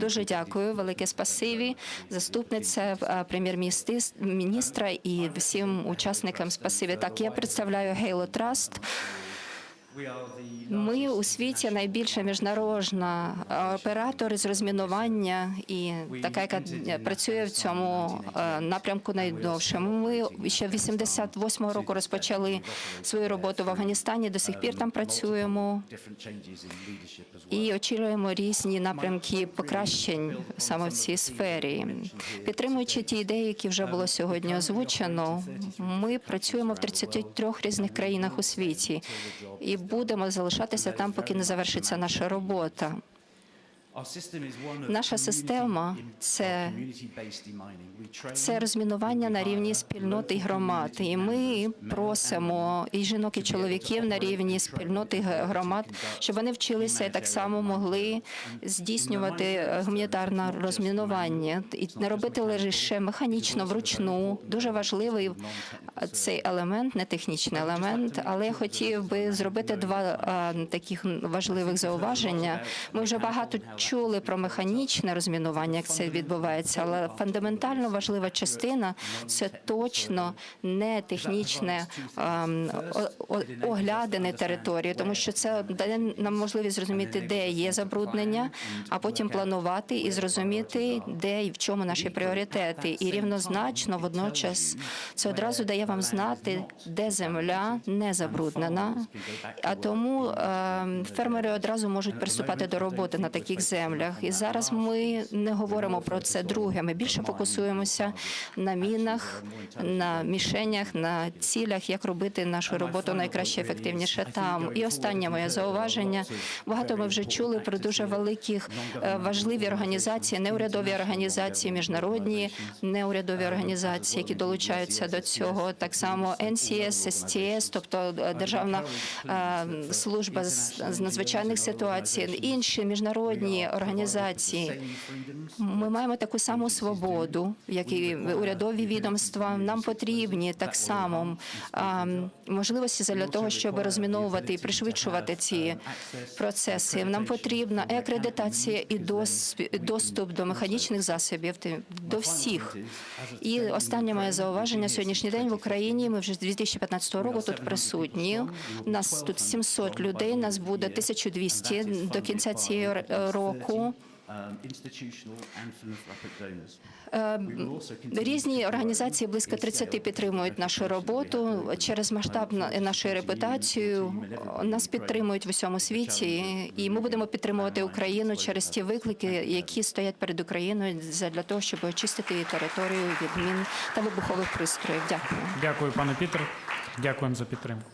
Дуже дякую, велике спасибі, заступниця е, прем'єр-міністра і всім учасникам спасибі. Так, я представляю Halo Trust. Ми у світі найбільша міжнародна е, оператор з розмінування і така, яка працює в цьому е, напрямку найдовше. Ми ще 88-го року розпочали свою роботу в Афганістані. До сих пір там працюємо і очікуємо різні напрямки покращень саме в цій сфері. Підтримуючи ті ідеї, які вже було сьогодні озвучено, ми працюємо в 33 різних країнах у світі і будемо залишатися там, поки не завершиться наша робота. Наша система це це розмінування на рівні спільноти і громад. І ми просимо і жінок, і чоловіків на рівні спільноти і громад, щоб вони вчилися і так само могли здійснювати гуманітарне розмінування і не робити лише механічно вручну. Дуже важливий цей елемент, не технічний елемент. Але я хотів би зробити два таких важливих зауваження. Ми вже багато чули про механічне розмінування, як це відбувається, але фундаментально важлива частина це точно не технічне ем, оглядини території, тому що це дає нам можливість зрозуміти, де є забруднення, а потім планувати і зрозуміти, де і в чому наші пріоритети. І рівнозначно водночас це одразу дає вам знати, де земля не забруднена. А тому ем, фермери одразу можуть приступати до роботи на таких землях. І зараз ми не говоримо про це друге. Ми більше фокусуємося на мінах, на мішенях, на цілях, як робити нашу роботу найкраще ефективніше там. І останнє моє зауваження. Багато ми вже чули про дуже великих е, важливі організації, неурядові організації, міжнародні неурядові організації, які долучаються до цього. Так само NCS, STS, тобто е, Державна е, служба з надзвичайних ситуацій, інші міжнародні організації. Ми маємо таку саму свободу, як і урядові відомства. Нам потрібні так само можливості для того, щоб розміновувати і пришвидшувати ці процеси. Нам потрібна і акредитація і дос- доступ до механічних засобів до всіх. І останнє моє зауваження сьогоднішній день в Україні. Ми вже з 2015 року тут присутні. Нас тут 700 людей. Нас буде 1200 до кінця цієї р- року. Е, continue Різні організації близько 30 підтримують нашу роботу через масштаб нашої репутації. Нас підтримують в усьому світі, і ми будемо підтримувати Україну через ті виклики, які стоять перед Україною для того, щоб очистити її територію від мін та вибухових пристроїв. Дякую. Дякую, пане Пітер. Дякуємо за підтримку.